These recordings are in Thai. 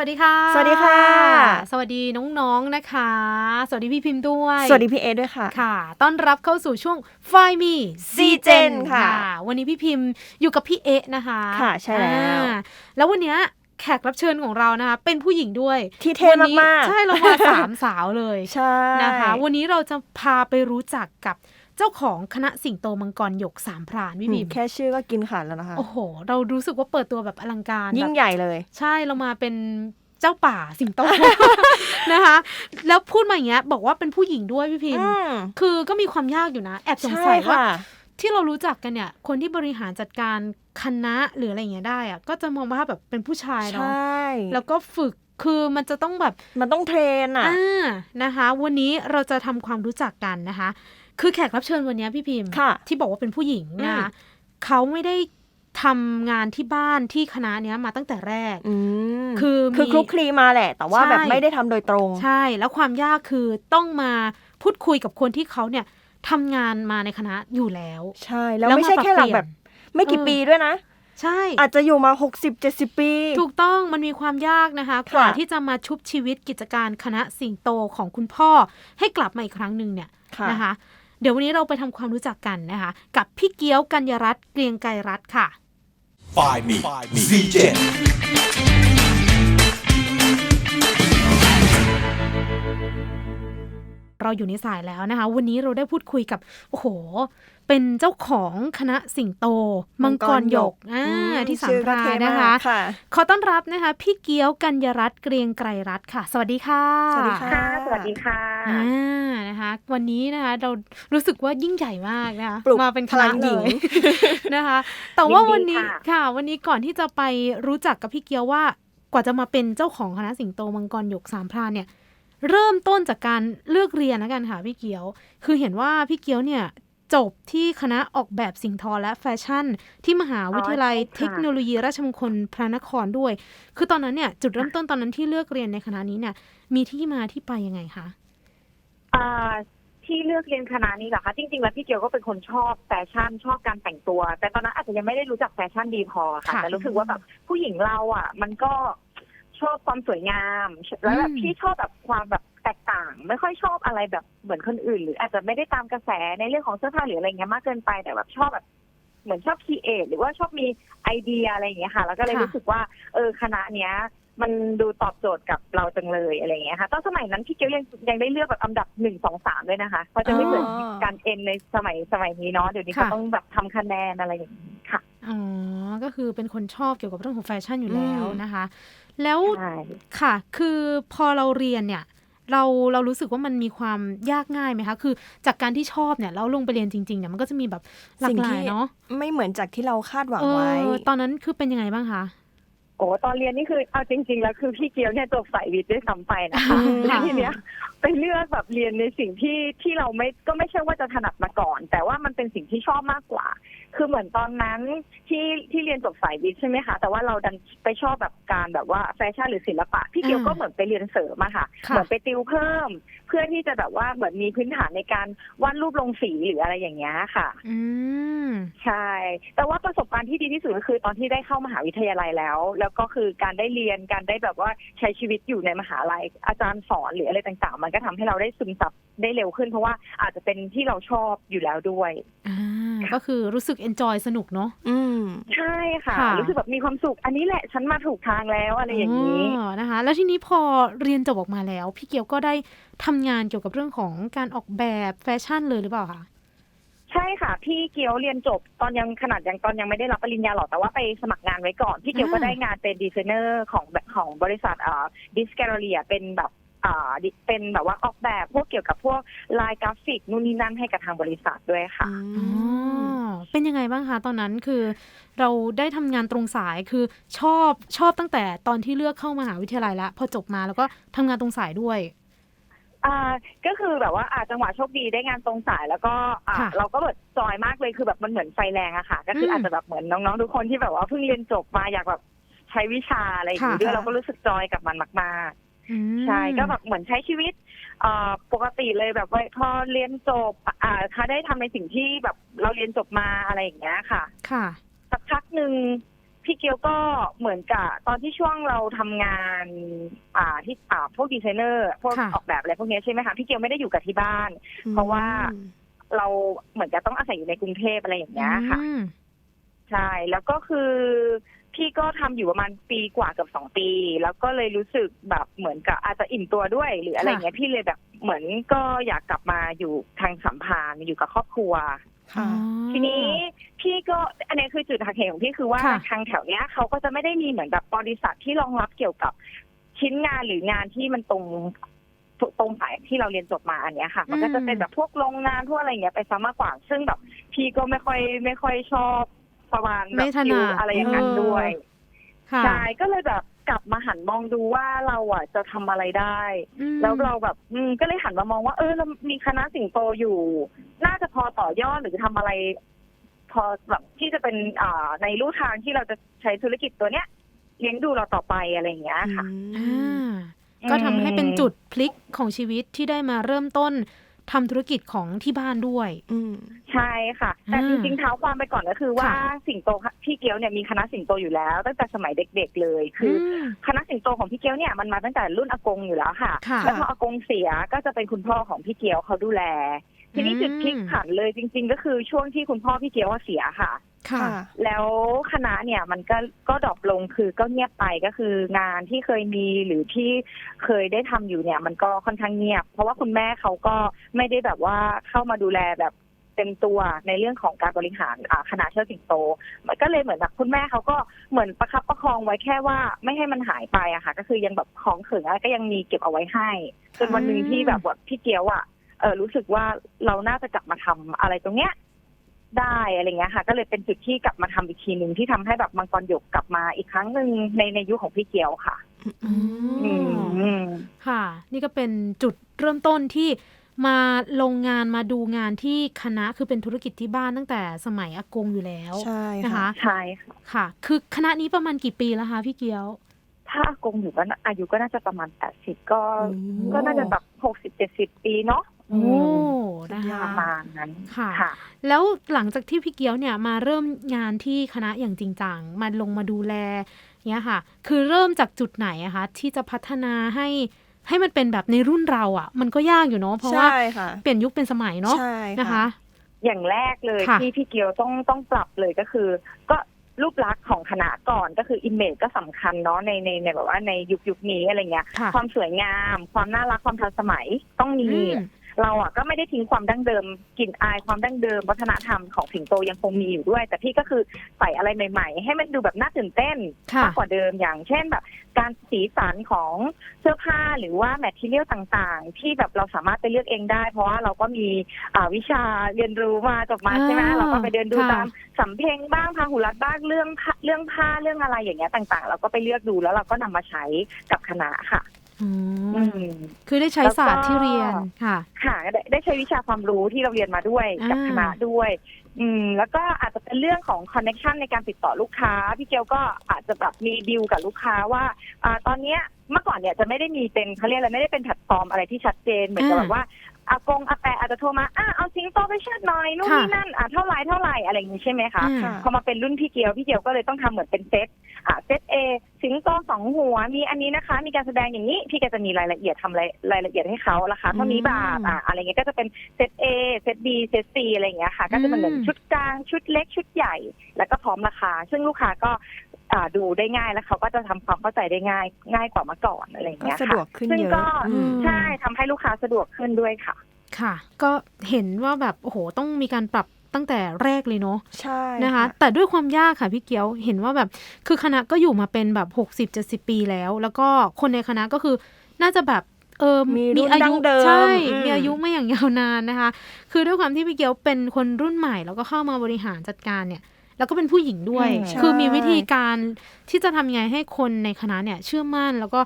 วัสดีค่ะ สวัสดีค่ะ สวัสดีน้องๆนะคะ สวัสดีพี่พิมพ์ด้วย สวัสดีพี่เอด้วยค่ะ ค่ะ ต้อนรับเข้าสู่ช่วง f i Me C-Gen ค่ะ วันนี้พี่พิมพ์อยู่กับพี่เอะนะคะ ค่ะใช่แล้วอ่าแล้ววันเนี้ยแขกรับเชิญของเรานะคะเป็นผู้หญิงด้วยที่เท่วันนี้มากๆใช่เรามาสามสาวเลยใช่นะคะ วันนี้เราจะพาไปรู้จักกับ เจ้าของคณะสิงโตมังกรหยกสามพรานพี่อืพิมมพ์แค่ชื่อก็กินขาดแล้วนะคะ โอ้โห เรารู้สึกว่าเปิดตัวแบบอลังการ ยิ่งแบบใหญ่เลย ใช่เรามาเป็นเจ้าป่าสิงโตนะคะ แล้วพูดมาอย่างเงี้ย บอกว่าเป็นผู้หญิงด้วยพี่พิมพ์อืมคือก็มีความยากอยู่นะ แอบสงใช่สัยว่าค่ะที่เรารู้จักกันเนี่ย คนที่บริหารจัดการคณะหรืออะไรอย่างเงี้ยได้อะก็จะมองว่าแบบเป็นผู้ชายใชเนาะ่แล้วก็ฝึกคือมันจะต้องแบบมันต้องเทรนอะอ่านะคะ วันนี้เราจะทำความรู้จักกันนะคะ คือแขกรับเชิญวันนี้พี่พิมพ์ค่ะที่บอกว่าเป็นผู้หญิงนะอืมคะเขาไม่ได้ทำงานที่บ้านที่คณะเนี้ยมาตั้งแต่แรกอืมคือคือมีคลุกคลีมาแหละ แต่ว่าใช่แบบไม่ได้ทำโดยตรง ใช่ แล้วความยากคือต้องมาพูดคุยกับคนที่เขาเนี่ยทำงานมาในคณะอยู่แล้ว ใช่ แล้วแล้วไม่ใช่มาปรับแค่หลังเปลี่ยนแบบ ไม่กี่เออปีด้วยนะ ใช่ อาจจะอยู่มา 60 70 ปี ถูกต้องมันมีความยากนะคะ กว่าค่ะที่จะมาชุบชีวิตกิจการคณะสิงโตของคุณพ่อให้กลับมาอีกครั้งหนึ่งเนี่ยค่ะนะคะ เดี๋ยววันนี้เราไปทำความรู้จักกันนะคะ กับพี่เกี้ยวกัญญรัตน์เกรียงไกรรัตน์ค่ะ Find me. CJ. เราอยู่ในสายแล้วนะคะ วันนี้เราได้พูดคุยกับ โอ้โห เป็นเจ้าของคณะสิงโต มังกรหยกอ่าอืมที่สามชื่อพก็ราเท่นะมากคะ ค่ะ ขอต้อนรับนะคะ พี่เกี้ยวกัญญรัตน์เกรียงไกรรัตน์ค่ะ สวัสดีค่ะ สวัสดีค่ะค่ะสวัสดีค่ะ อ่านะคะ วันนี้นะคะเรารู้สึกว่ายิ่งใหญ่มากนะคะปลุกมาเป็นคพลัณะงหเลญิงยนะคะ แต่ว่ายินดีวันนี้ค่ะค่ะ วันนี้ก่อนที่จะไปรู้จักกับพี่เกี้ยวว่ากว่าจะมาเป็นเจ้าของคณะสิงโตมังกรหยกสามพรานเนี่ย เริ่มต้นจากการเลือกเรียนนะกันค่ะพี่เกียว คือเห็นว่าพี่เกียวเนี่ยจบที่คณะออกแบบสิ่งทอและแฟชั่น ที่มหาวิทยาลัยอ๋อใช่ค่ะเทคโนโลยีราชมงคลพระนครด้วย คือตอนนั้นเนี่ยจุดเริ่มต้นตอนนั้นที่เลือกเรียนในคณะนี้เนี่ยมีที่มาที่ไปยังไงคะ อ่าที่เลือกเรียนคณะนี้เหรอคะ จริง ๆ แล้วพี่เกียวก็เป็นคนชอบแฟชั่นชอบการแต่งตัว แต่ตอนนั้นอาจจะยังไม่ได้รู้จักแฟชั่นดีพอค่ะ ค่ะ แต่รู้สึกว่าแบบผู้หญิงเราอะ มันก็ชอบความสวยงาม แล้วแบบอืมพี่ชอบแบบความแบบแตกต่าง ไม่ค่อยชอบอะไรแบบเหมือนคนอื่น หรืออาจจะไม่ได้ตามกระแสในเรื่องของเสื้อผ้าหรืออะไรเงี้ยมากเกินไปแต่แบบชอบแบบ เหมือนชอบคีเอทหรือว่าชอบมีไอเดียอะไรอย่างเงี้ยค่ะ แล้วก็เลยค่ะ รู้สึกว่า เออคณะเนี้ย มันดูตอบโจทย์กับเราจังเลยอะไรอย่างเงี้ยค่ะตอนสมัยนั้นพี่เกียวยังยังได้เลือกแบบอันดับหนึ่งสองสามด้วยนะคะเขาจะไม่เหมือนอ๋อการเอ็นในสมัยสมัยนี้เนาะเดี๋ยวนี้ค่ะเขาต้องแบบทำคะแนนอะไรอย่างนี้ค่ะอ๋อก็คือเป็นคนชอบเกี่ยวกับเรื่องของแฟชั่นอยู่แล้วอืมนะคะ แล้วใช่ค่ะ คือพอเราเรียนเนี่ยเราเรารู้สึกว่ามันมีความยากง่ายไหมคะ คือจากการที่ชอบเนี่ยแล้วลงไปเรียนจริงๆเนี่ยมันก็จะมีแบบหลากสิ่งหลาที่ยเนาะไม่เหมือนจากที่เราคาดหวังเอไว้อตอนนั้นคือเป็นยังไงบ้างคะ โอ้ตอนเรียนนี่คือเอาจริง ๆ แล้วคือพี่เกียวเนี่ยจบสายวิทย์ด้วยซ้ำไปนะคะอืมแล้วทีเนี้ยไปเลือกแบบเรียนในสิ่งที่ที่เราไม่ก็ไม่ใช่ว่าจะถนัดมาก่อน แต่ว่ามันเป็นสิ่งที่ชอบมากกว่า คือเหมือนตอนนั้นที่ที่เรียนจบสายวิทย์ใช่ไหมคะแต่ว่าเราดันไปชอบแบบการแบบว่าแฟชั่นหรือศิลปะพี่เกียวอ่าก็เหมือนไปเรียนเสริมอะค่ะค่ะเหมือนไปติวเพิ่ม เพื่อที่จะแบบว่าเหมือนมีพื้นฐานในการวาดรูปลงสีหรืออะไรอย่างเงี้ยค่ะ อืมใช่ แต่ว่าประสบการณ์ที่ดีที่สุดก็คือตอนที่ได้เข้ามหาวิทยาลัยแล้ว แล้วก็คือการได้เรียนการได้แบบว่าใช้ชีวิตอยู่ในมหาลัย อาจารย์สอนหรืออะไรต่างๆ มันก็ทำให้เราได้ซึมซับได้เร็วขึ้น เพราะว่าอาจจะเป็นที่เราชอบอยู่แล้วด้วยอ่าก็คือรู้สึกเอนจอยสนุกเนาะอืมใช่ค่ะค่ะรู้สึกแบบมีความสุข อันนี้แหละฉันมาถูกทางแล้วอะไรอย่างนี้อ๋อนะคะ แล้วทีนี้พอเรียนจบออกมาแล้ว พี่เกียวก็ได้ทำงานเกี่ยวกับเรื่องของการออกแบบแฟชั่นเลยหรือเปล่าคะใช่ค่ะ พี่เกียวเรียนจบตอนยังขนาดยังตอนยังไม่ได้รับปริญญาหรอกแต่ว่าไปสมัครงานไว้ก่อน พี่เกียวก็อ่าได้งานเป็นดีไซเนอร์ของแบบของบริษัทอ่าดิสแกลเรียเป็นแบบอ่าดิเป็นแบบว่าออกแบบพวกเกี่ยวกับพวกลายกราฟิกนู่นนี่นั่นให้กับทางบริษัทด้วยค่ะอ๋อเป็นยังไงบ้างคะตอนนั้นคือ เราได้ทำงานตรงสายคือชอบชอบตั้งแต่ตอนที่เลือกเข้ามหาวิทยาลัยแล้วพอจบมาแล้วก็ทำงานตรงสายด้วย อ่าก็คือแบบว่าอาจังหวะโชคดีได้งานตรงสายแล้วก็อ่าค่ะเราก็แบบจอยมากเลยคือแบบมันเหมือนไฟแรงอะค่ะ ก็คืออมอาจจะแบบเหมือนน้องๆทุกคนที่แบบว่าเพิ่งเรียนจบมาอยากแบบใช้วิชาอะไรอย่างนี้ค่ะ ด้วยเราก็รู้สึกจอยกับมันมากอืม ๆ ใช่ก็แบบเหมือนใช้ชีวิตอ่าปกติเลยแบบว่าพอเรียนจบอ่าถ้าได้ทำในสิ่งที่แบบเราเรียนจบมาอะไรอย่างเงี้ยค่ะ ค่ะ สักพักหนึ่ง พพี่เกียวก็เหมือนกับตอนที่ช่วงเราทำงาน อ่าที่อ่าพวกดีไซเนอร์พวกค่ะออกแบบอะไรพวกเนี้ยใช่ไหมคะพี่เกียวไม่ได้อยู่กับที่บ้าน เพราะว่าเราเหมือนจะต้องอาศัยอยู่ในกรุงเทพอะไรอย่างเงี้ยค่ะอืมใช่แล้วก็คือพี่ก็ทำอยู่ประมาณปีกว่าเกับสองปี แล้วก็เลยรู้สึกแบบเหมือนกับอาจจะอิ่มตัวด้วยหรืออะไรอย่างเงี้ยพี่เลยแบบเหมือนก็อยากกลับมาอยู่ทางสัมพันธ์อยู่กับครอบครัวค่ะทีนี้ พี่ก็อันนี้คือจุดหักเหของพี่คือว่าค่ะ ทางแถวเนี้ยเขาก็จะไม่ได้มีเหมือนแบบบริษัทที่รองรับเกี่ยวกับชิ้นงานหรืองานที่มันตรงตรงสายที่เราเรียนจบมาอันเนี้ยค่ะ มันก็จะเป็นแบบพวกโรงงานพวกอะไรอย่างเงี้ยไปซะมากกว่า ซึ่งแบบพี่ก็ไม่ค่อยไม่ค่อยชอบประมาณแบไม่บถฟินัลดอะไรอย่างนั้นด้วย ค่ะใช่ก็เลยแบบกลับมาหันมองดูว่าเราอะจะทำอะไรได้ อืม แล้วเราแบบอืมก็เลยหันมามองว่า เออเรามีคณะสิงโตอยู่ น่าจะพอต่อยอดหรือทำอะไร พอแบบที่จะเป็นอ่าในรูทางที่เราจะใช้ธุรกิจตัวเนี้ยเลี้ยงดูเราต่อไปอะไรอย่างเงี้ยค่ะอ่าก็ทำให้เป็นจุดพลิกของชีวิตที่ได้มาเริ่มต้นทำธุรกิจของที่บ้านด้วย อืมใช่ค่ะ แต่อ่าจริงๆเท้าความไปก่อนก็คือว่าค่ะสิงโตพี่เกียวเนี่ยมีคณะสิงโตอยู่แล้ว ตั้งแต่สมัยเด็กๆเลย คืออมคณะสิงโตของพี่เกียวเนี่ยมันมาตั้งแต่รุ่นอากงอยู่แล้วค่ะค่ะ แล้วพออากงเสียก็จะเป็นคุณพ่อของพี่เกียวเขาดูแล ทีนี้อืมจุดพลิกผันเลยจริง ๆ ก็คือช่วงที่คุณพ่อพี่เกียวว่าเสียค่ะ ค่ะ แล้วคณะเนี่ยมันก็ก็ดรอปลงคือก็เงียบไปก็คืองานที่เคยมีหรือที่เคยได้ทำอยู่เนี่ย มันก็ค่อนข้างเงียบ เพราะว่าคุณแม่เขาก็ไม่ได้แบบว่าเข้ามาดูแลแบบเต็มตัวในเรื่องของการบริหารอ่าคณะเชิดสิงโต มันก็เลยเหมือนแบบคุณแม่เขาก็เหมือนประคับประคองไว้แค่ว่าไม่ให้มันหายไปอะค่ะ ก็คือยังแบบของเขิงอะไรก็ยังมีเก็บเอาไว้ให้ จนวันหนึ่งที่แบบว่าพี่เกียวอะ เออรู้สึกว่าเราน่าจะกลับมาทำอะไรตรงเนี้ย ได้อะไรเงี้ยค่ะ ก็เลยเป็นจุดที่กลับมาทำอีกทีหนึ่งที่ทำให้แบบมังกรหยกกลับมาอีกครั้งหนึ่งในในยุคของพี่เกียวค่ะอือืมมค่ะ นี่ก็เป็นจุดเริ่มต้นที่มาลงงานมาดูงานที่คณะคือเป็นธุรกิจที่บ้านตั้งแต่สมัยอากงอยู่แล้วใช่นะค่ะคะใช่ค่ะค่ะ คือคณะนี้ประมาณกี่ปีแล้วคะพี่เกียวถ้าอากงอยู่ก็น่าอายุก็น่าจะประมาณแปดสิบก็อืมก็น่าจะแบบหกสิบเจ็ดสิบปีเนาะ โอ้สุนะดยอคะดประมาณนั้นค่ะ ค่ะ แล้วหลังจากที่พี่เกียวเนี่ยมาเริ่มงานที่คณะอย่างจริงจังมาลงมาดูแลเนี้ยค่ะ คือเริ่มจากจุดไหนอะคะที่จะพัฒนาให้ให้มันเป็นแบบในรุ่นเราอะมันก็ยากอยู่เนาะเพราะว่าใช่ค่ะ เปลี่ยนยุคเป็นสมัยเนาะใช่นะคะ อย่างแรกเลยค่ะ ที่พี่เกียวต้องต้องปรับเลยก็คือ ก็รูปลักษณ์ของคณะก่อนก็คืออิมเมจก็สำคัญเนาะในในในแบบว่าในยุคยุคนี้อะไรเงี้ย ค่ะ ความสวยงาม ความน่ารักความทันสมัยต้องมีอืม เราอะก็ไม่ได้ทิ้งความดั้งเดิมกลิ่นอายความดั้งเดิม วัฒนธรรมของสิงโตยังคงมีอยู่ด้วย แต่พี่ก็คือใส่อะไรใหม่ ๆ ให้มันดูแบบน่าตื่นเต้นค่ะมากกว่าเดิมอย่างเช่นแบบ การสีสันของเสื้อผ้าหรือว่าแมทเทียลต่างๆ ที่แบบเราสามารถไปเลือกเองได้ เพราะว่าเราก็มีอ่าวิชาเรียนรู้มาจบมาใช่ไหมอ่าเราก็ไปเดินดูค่ะตามสำเพ็งบ้างพาหุรัตบ้างเรื่องผ้าเรื่องผ้าเรื่องอะไรอย่างเงี้ยต่างๆ เราก็ไปเลือกดูแล้วเราก็นำมาใช้กับคณะค่ะ อือืมมคือได้ใช้ศาสตร์ที่เรียนค่ะ ค่ะได้ได้ใช้วิชาความรู้ที่เราเรียนมาด้วยกับอ่าคณะด้วย อืม แล้วก็อาจจะเป็นเรื่องของคอนเน็ชันในการติดต่อลูกค้า พี่เกียวก็อาจจะแบบมีดีลกับลูกค้าว่าอ่าตอนเนี้ยเมื่อก่อนเนี่ยจะไม่ได้มีเป็นเขาเรียกอะไรไม่ได้เป็นแพลตฟอร์มอะไรที่ชัดเจนเหมือนกับอ่าแบบว่า อากงอาแปะอาจจะโทรมาอะเอาสิงโตไปเชิดหน่อยนู่นค่ะนี่นั่นอะเท่าไหรเท่าไหรอะไรอย่างนี้ใช่ไหมคะอืมค่ะ พอมาเป็นรุ่นพี่เกียวพี่เกียวก็เลยต้องทำเหมือนเป็นเซตอ่าเซตเอสิงโตสองหัวมีอันนี้นะคะ มีการแสดงอย่างนี้พี่แกจะมีรายละเอียดทำรายรายละเอียดให้เขาราคาเท่านี้บาทอืมอ่าอะไรเงี้ยก็จะเป็นเซตเอเซตบีเซตซีอะไรอย่างเงี้ยค่ะ ก็จะเป็นเหมือนอืม ชุดกลางชุดเล็กชุดใหญ่ แล้วก็พร้อมราคา ซึ่งลูกค้าก็อ่า ดูได้ง่ายแล้วเขาก็จะทำความเข้าใจได้ง่าย ง่ายกว่าเมื่อก่อนอะไรอย่างก็เงี้ยสะดวค่ะกขึ้นซึ่งเยอะก็อืมใช่ทำให้ลูกค้าสะดวกขึ้นด้วยค่ะ ค่ะ ก็เห็นว่าแบบโอ้โหต้องมีการปรับตั้งแต่แรกเลยเนาะใช่นะคะ แต่ด้วยความยากค่ะพี่เกียวเห็นว่าแบบคือคณะก็อยู่มาเป็นแบบหกสิบเจ็ดสิบปีแล้ว แล้วก็คนในคณะก็คือน่าจะแบบเออมีรุ่นอาดั้ยุงเดิมใช่อืมมีอายุไม่อย่างยาวนานนะคะ คือด้วยความที่พี่เกียวเป็นคนรุ่นใหม่ แล้วก็เข้ามาบริหารจัดการเนี่ย แล้วก็เป็นผู้หญิงด้วยอืมคือมีวิธีการที่จะทำยังไงให้คนในคณะเนี่ยเชื่อมั่นแล้วก็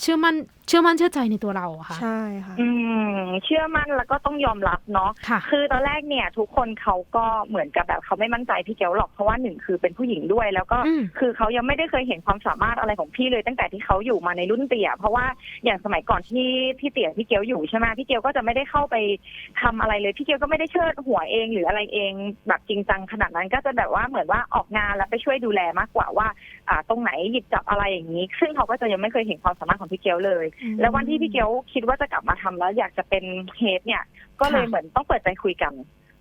เชื่อมั่นเชื่อมั่นเชื่อใจในตัวเราอะค่ะ ใช่ค่ะ อืมเชื่อมั่นแล้วก็ต้องยอมรับเนาะค่ะ คือตอนแรกเนี่ย ทุกคนเขาก็เหมือนกับแบบเขาไม่มั่นใจพี่เกลหรอกเพราะว่าหนึ่งคือเป็นผู้หญิงด้วย แล้วก็อืม คือเขายังไม่ได้เคยเห็นความสามารถอะไรของพี่เลย ตั้งแต่ที่เขาอยู่มาในรุ่นเตี่ยเพราะว่าอย่างสมัยก่อนที่พี่เตี่ยพี่เกลอยู่ใช่ไหมพี่เกลก็จะไม่ได้เข้าไปทำอะไรเลยพี่เกลก็ไม่ได้เชิดหัวเองหรืออะไรเองแบบจริงจังขนาดนั้นก็จะแบบว่าเหมือนว่าออกงานแล้วไปช่วยดูแลมากกว่าว่า อ่าตรงไหนหยิบจับอะไรอย่างนี้ ซึ่งเขาก็จะยังไม่เคยเห็นความสามารถของพี่เกลเลยอืมแล้ววันที่พี่เกลคิดว่าจะกลับมาทำแล้ว อยากจะเป็นเฮดเนี่ย ก็เลยค่ะเหมือนต้องเปิดใจคุยกัน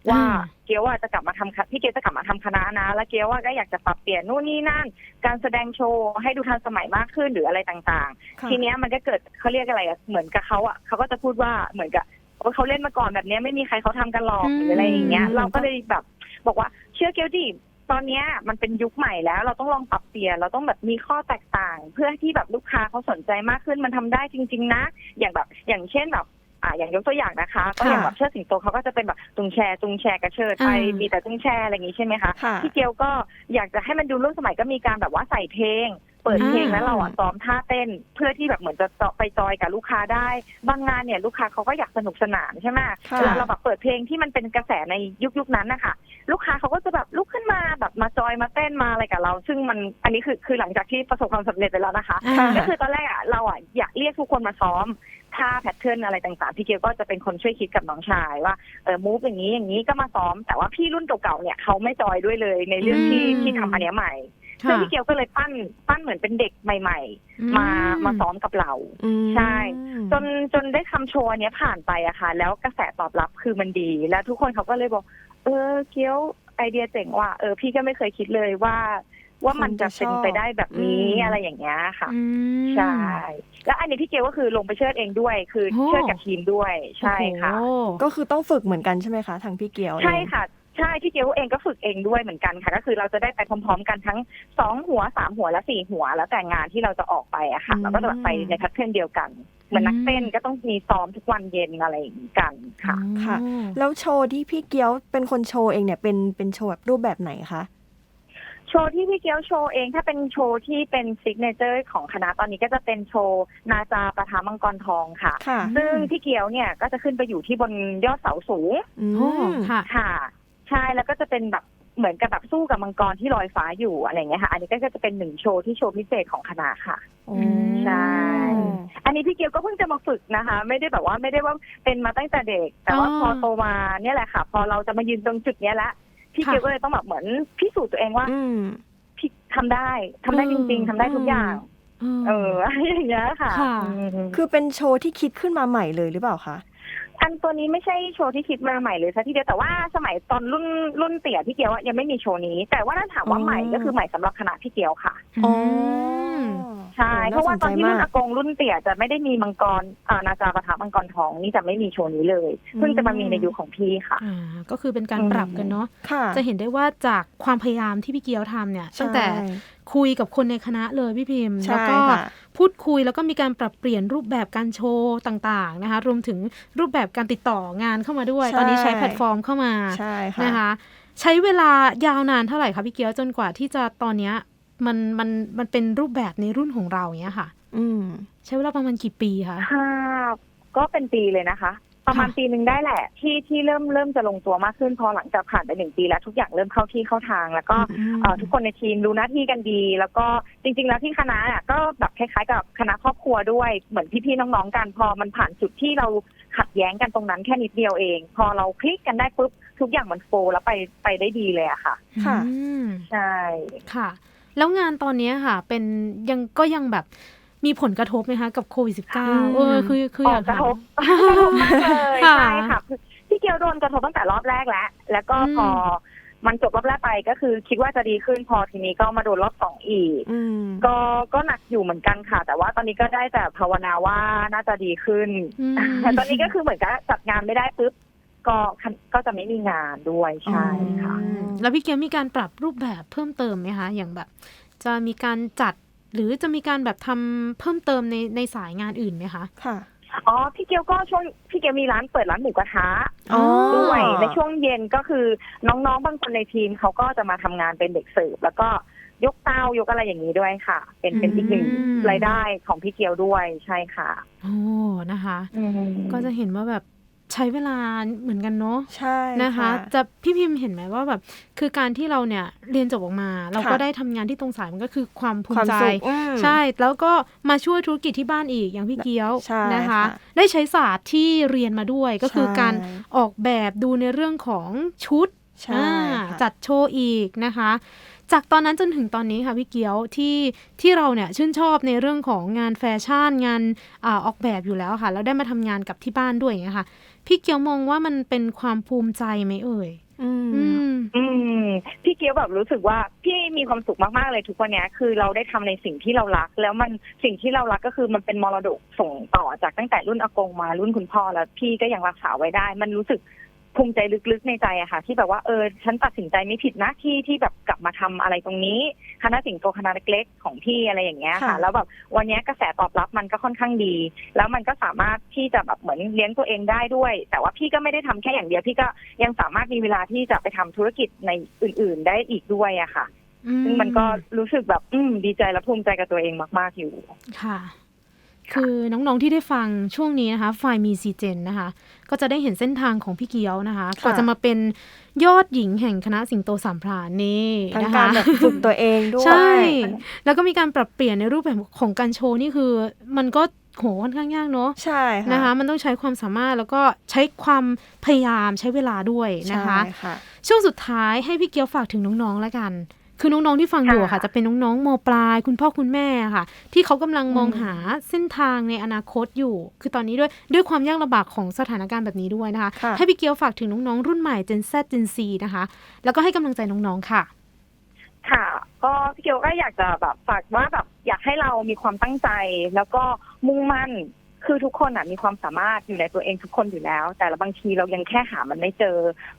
ว่าอ่าเกียวว่าจะกลับมาทำคพี่เกลจะกลับมาทำคณะนะ แล้วเกียวว่าก็อยากจะปรับเปลี่ยนนู่นนี่นั่น การแสดงโชว์ให้ดูทันสมัยมากขึ้นหรืออะไรต่างๆค่ะทีเนี้ยมันก็เกิดเขาเรียกอะไรอะเหมือนกับเขาอะเขาก็จะพูดว่าเหมือนกับว่าเขาเล่นมาก่อนแบบเนี้ยไม่มีใครเขาทำกันหรอกอืมหรืออะไรอย่างเงี้ยอืมเราก็เลยแบบบอกว่าเชื่อเกียวดิ ตอนเนี้ยมันเป็นยุคใหม่แล้ว เราต้องลองปรับเปลี่ยนเราต้องแบบมีข้อแตกต่าง เพื่อที่แบบลูกค้าเขาสนใจมากขึ้นมันทำได้จริง ๆ นะ อย่างแบบอย่างเช่นแบบอ่าอย่างยกตัวอย่างนะคะ ก็อย่างแบบเชิดสิงโตเขาก็จะเป็นแบบตุงแชร์ตุงแชร์กระเชิดไปอ่ามีมีแต่ตุงแชร์อะไรอย่างงี้ใช่ไหมคะค่ะพี่เกียวก็อยากจะให้มันดูร่วมสมัยก็มีการแบบว่าใส่เพลง เปิดเพลงอ่าแล้วเราอะซ้อมท่าเต้นเพื่อที่แบบเหมือนจะเจาะไปจอยกับลูกค้าได้ บางงานเนี่ยลูกค้าเขาก็อยากสนุกสนานใช่ไหมค่ะ เวลาเราแบบเปิดเพลงที่มันเป็นกระแสในยุคยุคๆนั้นนะคะลูกค้าเขาก็จะแบบลุกขึ้นมาแบบมาจอยมาเต้นมาอะไรกับเรา ซึ่งมันอันนี้คือคือหลังจากที่ประสบความสำเร็จไปแล้วนะคะ อ่า ก็คือตอนแรกอะเราอะอยากเรียกทุกคนมาซ้อมท่าแพทเทิร์นอะไรต่างๆ พี่เกียวก็จะเป็นคนช่วยคิดกับน้องชายว่าเออมูฟอย่างนี้อย่างนี้ก็มาซ้อม แต่ว่าพี่รุ่นเก่าๆเนี่ยเขาไม่จอยด้วยเลยในเรื่องที่อืม ที่ทำอันเนี้ยใหม่ค่ะ ซึ่งพี่เกียวก็เลยปั้นปั้นเหมือนเป็นเด็กใหม่ ๆ มามาซ้อมกับเราอืมใช่ จนจนได้ทำโชว์อันเนี้ยผ่านไปอะค่ะ แล้วกระแสตอบรับคือมันดี แล้วทุกคนเขาก็เลยบอก เออเกียวไอเดียเจ๋งว่ะเออพี่ก็ไม่เคยคิดเลยว่า ว่ามันจะเป็นไปได้แบบนี้อืมอะไรอย่างเงี้ยค่ะอืมใช่แล้วอันนี้พี่เกลก็คือลงไปเชิดเองด้วย คือโอ้เชิดกับทีมด้วยใช่ค่ะโอ้โหก็คือต้องฝึกเหมือนกันใช่ไหมคะทางพี่เกียวเองใช่ค่ะ ใช่พี่เกลเองก็ฝึกเองด้วยเหมือนกันค่ะ ก็คือเราจะได้ไปพร้อม ๆ กันทั้งสองหัวสามหัวและสี่หัว แล้วแต่งานที่เราจะออกไปอะค่ะ อืม เราก็จะแบบไปในแพทเทิร์นเดียวกัน เหมือนนักเต้นก็ต้องมีซ้อมทุกวันเย็นอะไรอย่างนี้กันค่ะ ค่ะอ๋อแล้วโชว์ที่พี่เกียวเป็นคนโชว์เองเนี่ยเป็นเป็นโชว์แบบรูปแบบไหนคะ โชว์ที่พี่เกียวโชว์เองถ้าเป็นโชว์ที่เป็นซิกเนเจอร์ของคณะตอนนี้ก็จะเป็นโชว์นาจาประทามังกรทองค่ะ ค่ะซึ่งพี่เกียวเนี่ยก็จะขึ้นไปอยู่ที่บนยอดเสาสูง อืโอ้มค่ะ ค่ะ ใช่แล้วก็จะเป็นแบบเหมือนกับแบบสู้กับมังกรที่ลอยฟ้าอยู่อะไรอย่างเงี้ยค่ะ อันนี้ก็จะเป็นหนึ่งโชว์ที่โชว์พิเศษของคณะค่ะโอ้ใช่อันนี้พี่เกียวก็เพิ่งจะมาฝึกนะคะ ไม่ได้แบบว่าไม่ได้ว่าเป็นมาตั้งแต่เด็ก แต่ว่าอ๋อพอโตมาเนี่ยแหละค่ะ พอเราจะมายืนตรงจุดเนี้ยละพี่ค่ะเกียวก็เลยต้องแบบเหมือนพิสูจน์ตัวเองว่าอืมพี่ทำได้ทำได้จริง ๆทำได้ทุกอย่างเอออะไรอย่างเงี้ยค่ะค่ะอืมคือเป็นโชว์ที่คิดขึ้นมาใหม่เลยหรือเปล่าคะ อันตัวนี้ไม่ใช่โชว์ที่คิดมาใหม่เลยซะทีเดียวแต่ว่าสมัยตอนรุ่นรุ่นเตี่ยพี่เกียวอะยังไม่มีโชว์นี้ แต่ว่าถ้าถามว่าอ๋อใหม่ก็คือใหม่สำหรับคณะพี่เกียวค่ะอืม ใช่ เพราะว่าตอนที่รุ่นน่อากงรุ่นเตี่ยจะไม่ได้มีมังกรอ่านาจาประทับมังกรทองนี่จะไม่มีโชว์นี้เลย เพิ่งจะมามีในยุคของพี่ค่ะอ่าก็คือเป็นการอืมปรับกันเนาะค่ะจะเห็นได้ว่าจากความพยายามที่พี่เกียวทำเนี่ยตั้งแต่ใช่คุยกับคนในคณะเลยพี่พิมพ์ใช่แล้วก็ค่ะพูดคุยแล้วก็มีการปรับเปลี่ยนรูปแบบการโชว์ต่างๆนะคะ รวมถึงรูปแบบการติดต่องานเข้ามาด้วยใช่ตอนนี้ใช้แพลตฟอร์มเข้ามาใช่ค่ะนะคะ ใช้เวลายาวนานเท่าไหร่คะพี่เกียวจนกว่าที่จะตอนเนี้ย มันมันมันเป็นรูปแบบในรุ่นของเราอย่างเงี้ยค่ะ อืม ใช้เวลาประมาณกี่ปีคะค่ะก็เป็นปีเลยนะคะ ประมาณค่ะปีหนึ่งได้แหละ ที่ที่เริ่มเริ่มจะลงตัวมากขึ้นพอหลังจากผ่านไปหนึ่งปีแล้วทุกอย่างเริ่มเข้าที่เข้าทาง แล้วก็อืมเอ่อทุกคนในทีมรู้หน้าที่กันดี แล้วก็จริง ๆ แล้วที่คณะอะก็แบบคล้ายๆ กับคณะครอบครัวด้วยเหมือนพี่ๆน้องๆกันพอมันผ่านจุดที่เราขัดแย้งกันตรงนั้นแค่นิดเดียวเอง พอเราคลิกกันได้ปุ๊บทุกอย่างมันโฟลว์แล้วไปไปได้ดีเลยอะค่ะ ค่ะอืมใช่ค่ะ แล้วงานตอนเนี้ยค่ะ เป็นยังก็ยังแบบมีผลกระทบไหมคะ กับโควิดสิบเก้าอืมเออคือคืออออยากกระถามทบกระทบมากเลยค่ะใช่ค่ะคือพี่เกียวโดนกระทบตั้งแต่รอบแรกแล้ว แล้วก็พออมันจบรอบแรกไปก็คือคิดว่าจะดีขึ้นพอทีนี้ก็มาโดนรอบสองอีกอืมก็ก็หนักอยู่เหมือนกันค่ะ แต่ว่าตอนนี้ก็ได้แต่ภาวนาว่าน่าจะดีขึ้นอืมแต่ตอนนี้ก็คือเหมือนกับจัดงานไม่ได้ปุ๊บ ก็ก็จะไม่มีงานด้วยใช่ค่ะอืมแล้วพี่เกียวมีการปรับรูปแบบเพิ่มเติมไหมคะ อย่างแบบ จะมีการจัดหรือจะมีการแบบทำเพิ่มเติมในในสายงานอื่นไหมคะค่ะอ๋อพี่เกียวก็ช่วงพี่เกียวมีร้านเปิดร้านหมูกระทะอ๋อด้วยในช่วงเย็นก็คือน้องๆบางคนในทีมเขาก็จะมาทำงานเป็นเด็กเสิร์ฟแล้วก็ยกเตายกอะไรอย่างนี้ด้วยค่ะ เป็นเป็นอีกหนึ่งอืมรายได้ของพี่เกียวด้วยใช่ค่ะโอ้นะคะอืมก็จะเห็นว่าแบบ ใช้เวลาเหมือนกันเนาะใช่นะคะ จะพี่พิมพ์เห็นไหมว่าแบบคือการที่เราเนี่ยเรียนจบออกมา เราก็ค่ะได้ทำงานที่ตรงสายมันก็คือความภูความิมใจสุขอืมใช่แล้วก็มาช่วยธุรกิจที่บ้านอีกอย่างพี่เกี้ยวใช่นะคะค่ะได้ใช้ศาสตร์ที่เรียนมาด้วยก็คือใช่การออกแบบดูในเรื่องของชุดใช่อ่าค่ะจัดโชว์อีกนะคะ จากตอนนั้นจนถึงตอนนี้ค่ะพี่เกียวที่ที่เราเนี่ยชื่นชอบในเรื่องของงานแฟชั่นงานอาออกแบบอยู่แล้วค่ะ แล้วได้มาทำงานกับที่บ้านด้วยอย่างเงี้ยค่ะ พี่เกียวมองว่ามันเป็นความภูมิใจไหมเอ่ยอืมอืมอืมพี่เกียวแบบรู้สึกว่าพี่มีความสุขมากๆเลยทุกวันเนี้ยคือเราได้ทำในสิ่งที่เรารัก แล้วมันสิ่งที่เรารักก็คือมันเป็นมรดกส่งต่อจากตั้งแต่รุ่นอากงมารุ่นคุณพ่อแล้วพี่ก็ยังรักษาไว้ได้ มันรู้สึก ภูมิใจลึกๆในใจอะค่ะ ที่แบบว่าเออฉันตัดสินใจไม่ผิดนะที่ที่แบบกลับมาทำอะไรตรงนี้ คณะสิงโตคณะเล็กๆของพี่อะไรอย่างเงี้ยค่ะค่ะแล้วแบบวันเนี้ยกระแสตอบรับมันก็ค่อนข้างดี แล้วมันก็สามารถที่จะแบบเหมือนเลี้ยงตัวเองได้ด้วย แต่ว่าพี่ก็ไม่ได้ทำแค่อย่างเดียวพี่ก็ยังสามารถมีเวลาที่จะไปทำธุรกิจในอื่น ๆ ได้อีกด้วยอะค่ะซึ่งมันก็รู้สึกแบบ อืมดีใจและภูมิใจกับตัวเองมาก ๆ อยู่ค่ะ คือน้องๆที่ได้ฟังช่วงนี้นะคะไฟมีซีเจนนะคะ ก็จะได้เห็นเส้นทางของพี่เกียวนะคะกว่าจะมาเป็นยอดหญิงแห่งคณะสิงโตสามพรานนี่ทั้งนะคะการแบบฝึกตัวเองด้วย ใช่ แล้วก็มีการปรับเปลี่ยนในรูปแบบของการโชว์นี่คือ มันก็โหค่อนข้างยากเนาะใช่ค่ะนะคะ มันต้องใช้ความสามารถแล้วก็ใช้ความพยายามใช้เวลาด้วยนะคะใช่ค่ะช่วงสุดท้ายให้พี่เกียวฝากถึงน้องๆแล้วกัน คือน้องๆที่ฟังอยู่อะค่ะค่ะ จะเป็นน้องๆมปลาย คุณพ่อคุณแม่ค่ะ ที่เขากำลังมองอืมหาเส้นทางในอนาคตอยู่ คือตอนนี้ด้วยด้วยความยากลำบากของสถานการณ์แบบนี้ด้วยนะคะค่ะให้พี่เกียวฝากถึงน้องๆรุ่นใหม่ Gen Z Gen Z นะคะ แล้วก็ให้กำลังใจน้องๆค่ะค่ะ ก็พี่เกียวก็อยากจะแบบฝากว่าแบบอยากให้เรามีความตั้งใจ แล้วก็มุ่งมั่นคือทุกคนอะมีความสามารถอยู่ในตัวเองทุกคนอยู่แล้ว แต่ละบางทีเรายังแค่หามันไม่เจอ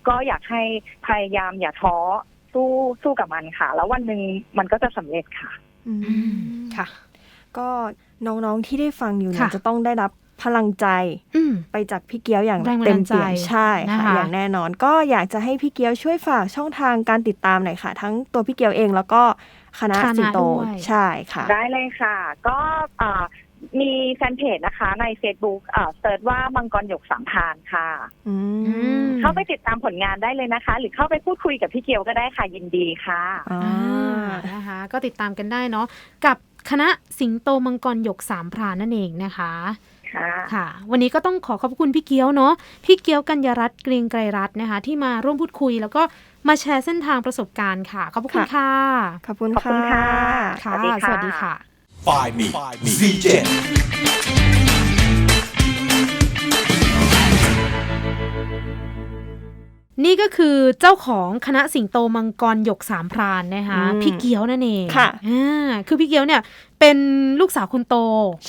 ก็อยากให้พยายามอย่าท้อ สู้สู้กับมันค่ะ แล้ววันหนึ่งมันก็จะสำเร็จค่ะ อืมค่ะ ก็น้องๆที่ได้ฟังอยู่เนี่ยค่ะจะต้องได้รับพลังใจอืมไปจากพี่เกียวอย่างแรงบันเต็ดามลใจเปี่ยมใช่ค่ะนะคะอย่างแน่นอน ก็อยากจะให้พี่เกียวช่วยฝากช่องทางการติดตามหน่อยค่ะ ทั้งตัวพี่เกียวเองแล้วก็คณะคณะสิงโตด้วยใช่ค่ะ ได้เลยค่ะ ก็อ่า มีแฟนเพจนะคะ ใน Facebook อ่าเซิร์ชว่ามังกรหยกสามพรานค่ะ อือืมมเข้าไปติดตามผลงานได้เลยนะคะ หรือเข้าไปพูดคุยกับพี่เกียวก็ได้ค่ะยินดีค่ะ อ่าอ่านะคะ ก็ติดตามกันได้เนาะกับคณะสิงโตมังกรหยกสามพรานนั่นเองนะคะ ค่ะ ค่ะ วันนี้ก็ต้องขอขอบคุณพี่เกียวเนาะพี่เกียวกัญญารัตน์เกรียงไกรรัตน์นะคะ ที่มาร่วมพูดคุย แล้วก็มาแชร์เส้นทางประสบการณ์ค่ะ ขอบพระคุณค่ะ ขอบคุณขอบคุณค่ะ ค่ะ สวัสดีค่ะ สวัสดีค่ะ Five Me CJ นี่ก็คือเจ้าของคณะสิงโตมังกรหยกสามพรานนะคะอืมพี่เกียวนั่นเองค่ะอ่าคือพี่เกียวเนี่ยเป็นลูกสาวคนโต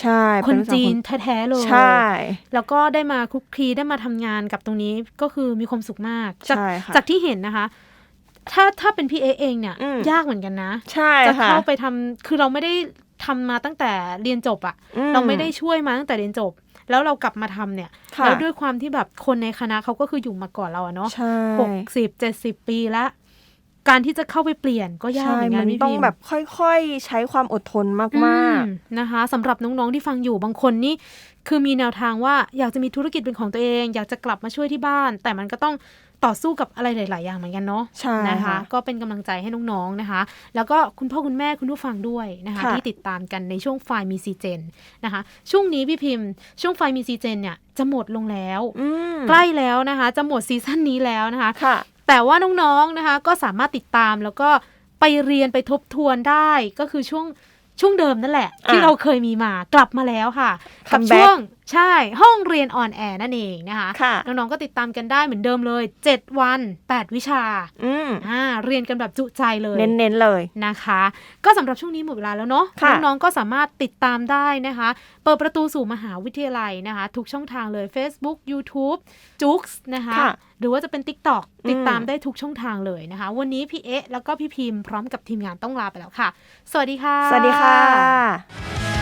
ใช่ คนเป็จีนสองแท้ๆเลยใช่ แล้วก็ได้มาคลุกคลีได้มาทำงานกับตรงนี้ก็คือมีความสุขมากจากใช่ค่ะจากที่เห็นนะคะ ถ้าถ้าเป็นพี่เอเองเนี่ยอืมยากเหมือนกันนะ ใช่จะค่ะเข้าไปทำคือเราไม่ได้ ทำมาตั้งแต่เรียนจบอะอืเราไม่ได้ช่วยมาตั้งแต่เรียนจบ แล้วเรากลับมาทำเนี่ยค่ะแล้วด้วยความที่แบบคนในคณะเขาก็คืออยู่มาก่อนเราอะเนาะใช่หกสิบเจ็ดสิบปีแล้วการที่จะเข้าไปเปลี่ยนก็ยากใช่เหมือนกัมันนพี่ต้องพิมแบบค่อยๆ ใช้ความอดทนมากอืนะคะสำหรับน้องๆที่ฟังอยู่บางคนนี่คือมีแนวทางว่าอยากจะมีธุรกิจเป็นของตัวเอง อยากจะกลับมาช่วยที่บ้าน แต่มันก็ต้อง ต่อสู้กับอะไรหลาย ๆ อย่างเหมือนกันเนาะๆใช่นะคะค่ะก็เป็นกำลังใจให้น้อง ๆ นะคะ แล้วก็คุณพ่อคุณแม่คุณผู้ฟังด้วยนะคะค่ะที่ติดตามกันในช่วงไฟมีซีเจนนะคะ ช่วงนี้พี่พิมพ์ ช่วงไฟมีซีเจนเนี่ยจะหมดลงแล้วอืมใกล้แล้วนะคะ จะหมดซีซั่นนี้แล้วนะคะค่ะ แต่ว่าน้อง ๆ นะคะ ก็สามารถติดตามแล้วก็ไปเรียนไปทบทวนได้ก็คือช่วงช่วงเดิมนั่นแหละ ที่อะเราเคยมีมากลับมาแล้วค่ะ กับ Come ช่ว back งใช่ห้องเรียนออนแอร์นั่นเองนะคะค่ะน้อง ๆ ก็ติดตามกันได้เหมือนเดิมเลย 7 วัน 8 วิชาอืมอ่าเรียนกันแบบจุใจเลย เน้น ๆ เลยนะคะ ก็สำหรับช่วงนี้หมดเวลาแล้วเนาะค่ะน้อง ๆ ก็สามารถติดตามได้นะคะ เปิดประตูสู่มหาวิทยาลัยนะคะ ทุกช่องทางเลย Facebook YouTube จุ๊กนะคะค่ะหรือว่าจะเป็น TikTok อืมติดตามได้ทุกช่องทางเลยนะคะ วันนี้พี่เอ๊ะแล้วก็พี่พิมพ์พร้อมกับทีมงานต้องลาไปแล้วค่ะ สวัสดีค่ะ สวัสดีค่ะ